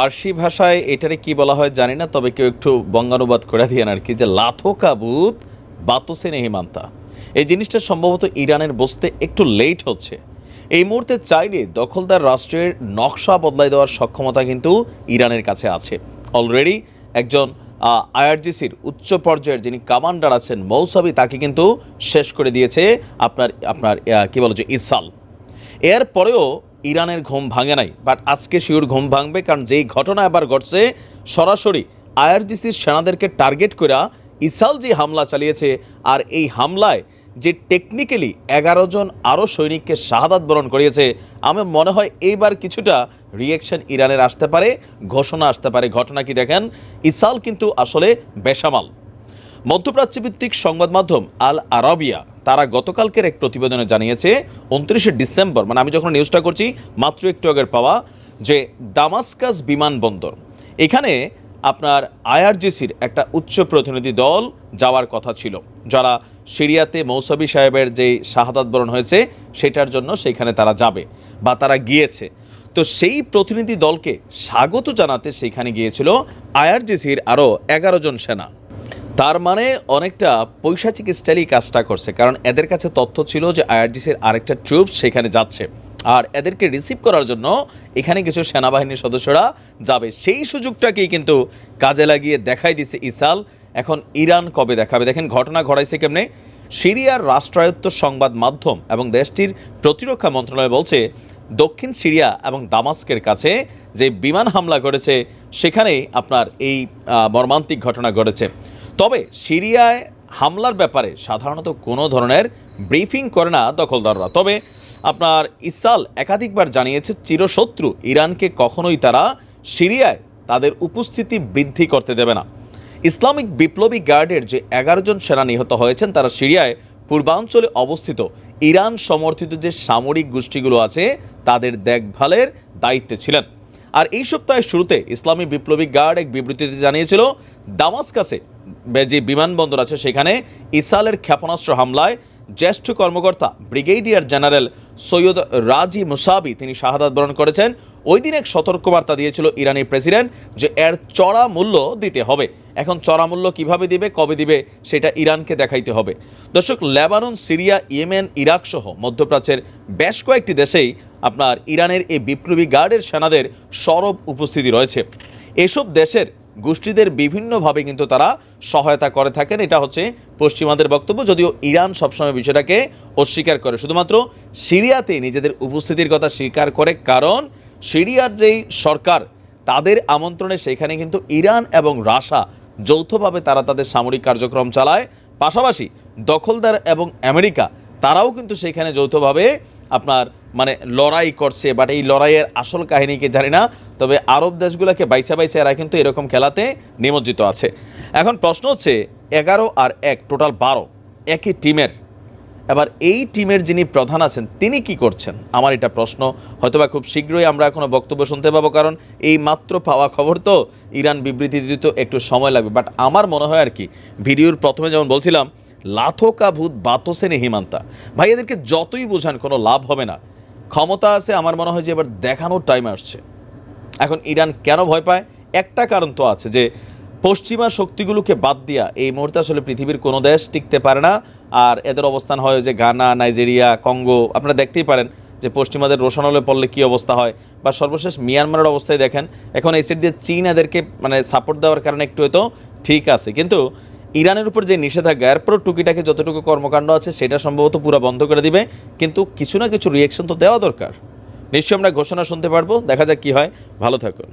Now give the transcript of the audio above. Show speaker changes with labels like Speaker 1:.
Speaker 1: ফার্সি ভাষায় এটারে কি বলা হয় জানি না, তবে কেউ একটু বঙ্গানুবাদ করে দিয়েন আর কি, যে লাথো কাবুত বাতসে নেহিমান্তা এই জিনিসটা সম্ভবত ইরানের বসতে একটু লেট হচ্ছে। এই মুহূর্তে চাইলে দখলদার রাষ্ট্রের নকশা বদলাই দেওয়ার সক্ষমতা কিন্তু ইরানের কাছে আছে। অলরেডি একজন আইআরজিসির উচ্চ পর্যায়ের যিনি কমান্ডার আছেন মৌসাবি, তাকে কিন্তু শেষ করে দিয়েছে আপনার আপনার কি বলো যে, ইসাল। এর পরেও ইরানের ঘুম ভাঙে নাই। বাট আজকে শিওর ঘুম ভাঙবে, কারণ যেই ঘটনা এবার ঘটছে, সরাসরি আইআরজিসির সেনাদেরকে টার্গেট করে ইসাল যে হামলা চালিয়েছে। আর এই হামলায় যে টেকনিক্যালি এগারো জন আরও সৈনিককে শাহাদাত বরণ করিয়েছে, আমার মনে হয় এইবার কিছুটা রিয়েকশন ইরানের আসতে পারে, ঘোষণা আসতে পারে। ঘটনা কি দেখেন? ইসাল কিন্তু আসলে বেসামাল। মধ্যপ্রাচ্যভিত্তিক সংবাদ মাধ্যম আল আরাবিয়া, তারা গতকালকের এক প্রতিবেদনে জানিয়েছে, উনত্রিশে ডিসেম্বর মানে আমি যখন নিউজটা করছি, মাত্র একটু আগের পাওয়া, যে দামাস্কাস বিমানবন্দর এখানে আপনার আইআরজিসির একটা উচ্চ প্রতিনিধি দল যাওয়ার কথা ছিল, যারা সিরিয়াতে মৌসবি সাহেবের যে শাহাদাত বরণ হয়েছে, সেটার জন্য সেখানে তারা যাবে, বা তারা গিয়েছে। তো সেই প্রতিনিধি দলকে স্বাগত জানাতে সেখানে গিয়েছিল আইআরজিসির আরও এগারো জন সেনা। তার মানে অনেকটা পৈশাচিক স্টাইলই কাজটা করছে, কারণ এদের কাছে তথ্য ছিল যে আইআরজিসির আরেকটা ট্রুপ সেখানে যাচ্ছে। আর এদেরকে রিসিভ করার জন্য এখানে কিছু সেনাবাহিনীর সদস্যরা যাবে। সেই সুযোগটাকেই কিন্তু কাজে লাগিয়ে দেখাই দিছে ইসাল। এখন ইরান কবে দেখাবে? দেখেন ঘটনা ঘটাইছে কেমনে? সিরিয়ার রাষ্ট্রায়ত্ত সংবাদ মাধ্যম এবং দেশটির প্রতিরক্ষা মন্ত্রণালয় বলছে, দক্ষিণ সিরিয়া এবং দামাস্কের কাছে যে বিমান হামলা করেছে সেখানেই আপনার এই মর্মান্তিক ঘটনা ঘটেছে। তবে সিরিয়ায় হামলার ব্যাপারে সাধারণত কোনো ধরনের ব্রিফিং করে না দখলদাররা। তবে আপনার ইসাল একাধিকবার জানিয়েছে চিরশত্রু ইরানকে কখনোই তারা সিরিয়ায় তাদের উপস্থিতি বৃদ্ধি করতে দেবে না। ইসলামিক বিপ্লবী গার্ডের যে এগারো জন সেনা নিহত হয়েছেন, তারা সিরিয়ায় পূর্বাঞ্চলে অবস্থিত ইরান সমর্থিত যে সামরিক গোষ্ঠীগুলো আছে, তাদের দেখভালের দায়িত্বে ছিলেন। আর এই সপ্তাহের শুরুতে ইসলামী বিপ্লবী গার্ড এক বিবৃতিতে জানিয়েছিল, দামাস্কাসে যে বিমানবন্দর আছে সেখানে ইসালের ক্ষেপণাস্ত্র হামলায় জ্যেষ্ঠ কর্মকর্তা ব্রিগেডিয়ার জেনারেল সৈয়দ রাজি মুসাবি তিনি শাহাদাত বরণ করেছেন। ওই দিন এক সতর্কবার্তা দিয়েছিল ইরানি প্রেসিডেন্ট যে এর চড়া মূল্য দিতে হবে। এখন চড়া মূল্য কীভাবে দিবে, কবে দিবে, সেটা ইরানকে দেখাইতে হবে। দর্শক, লেবানন, সিরিয়া, ইয়েমেন, ইরাক সহ মধ্যপ্রাচ্যের বেশ কয়েকটি দেশেই আপনার ইরানের এই বিপ্লবী গার্ডের সেনাদের সরব উপস্থিতি রয়েছে। এসব দেশের গোষ্ঠীদের বিভিন্নভাবে কিন্তু তারা সহায়তা করে থাকেন। এটা হচ্ছে পশ্চিমাদের বক্তব্য। যদিও ইরান সবসময় বিষয়টাকে অস্বীকার করে, শুধুমাত্র সিরিয়াতে নিজেদের উপস্থিতির কথা স্বীকার করে। কারণ সিরিয়ার যেই সরকার, তাদের আমন্ত্রণে সেখানে কিন্তু ইরান এবং রাশা যৌথভাবে তারা তাদের সামরিক কার্যক্রম চালায়। পাশাপাশি দখলদার এবং আমেরিকা, তারাও কিন্তু সেখানে যৌথভাবে আপনার মানে লড়াই করছে বাট এই লড়াইয়ের আসল কাহিনীকে জানি না, তবে আরব দেশগুলোকে বাইসা বাইসা এরা কিন্তু এরকম খেলাতে নিমজ্জিত আছে। এখন প্রশ্ন হচ্ছে, এগারো আর এক টোটাল বারো, একই টিমের এবার এই টিমের যিনি প্রধান আছেন, তিনি কি করছেন? আমার এটা প্রশ্ন। হয়তোবা খুব শীঘ্রই আমরা কোনো বক্তব্য শুনতে পাবো, কারণ এই মাত্র পাওয়া খবর তো ইরান বিবৃতি দিতে তো একটু সময় লাগবে। বাট আমার মনে হয় আর কি, ভিডিওর প্রথমে যেমন বলছিলাম লাথোকা ভূত বাতসেনে হিমান্তা। ভাই, এদেরকে যতই বোঝান, কোনো লাভ হবে না। ক্ষমতা আছে, আমার মনে হয় যে এবার দেখানোর টাইম আসছে। এখন ইরান কেন ভয় পায়? একটা কারণ তো আছে যে পশ্চিমা শক্তিগুলোকে বাদ দিয়া এই মুহূর্তে আসলে পৃথিবীর কোনো দেশ টিকতে পারে না। আর এদের অবস্থান হয় যে গানা, নাইজেরিয়া, কঙ্গো, আপনারা দেখতেই পারেন যে পশ্চিমাদের রোশানলে পড়লে কী অবস্থা হয় বা সর্বশেষ মিয়ানমারের অবস্থায় দেখেন। এখন এই সাইড দিয়ে চীন এদেরকে মানে সাপোর্ট দেওয়ার কারণে একটু হয়তো ঠিক আছে। কিন্তু ইরানের উপর যে নিষেধাজ্ঞা এরপর টুকিটাকে যতটুকু কর্মকাণ্ড আছে সেটা সম্ভবত পুরো বন্ধ করে দিবে। কিন্তু কিছু না কিছু রিয়েকশন তো দেওয়া দরকার। নিশ্চয়ই আমরা ঘোষণা শুনতে পারব। দেখা যাক কি হয়। ভালো থাকুন।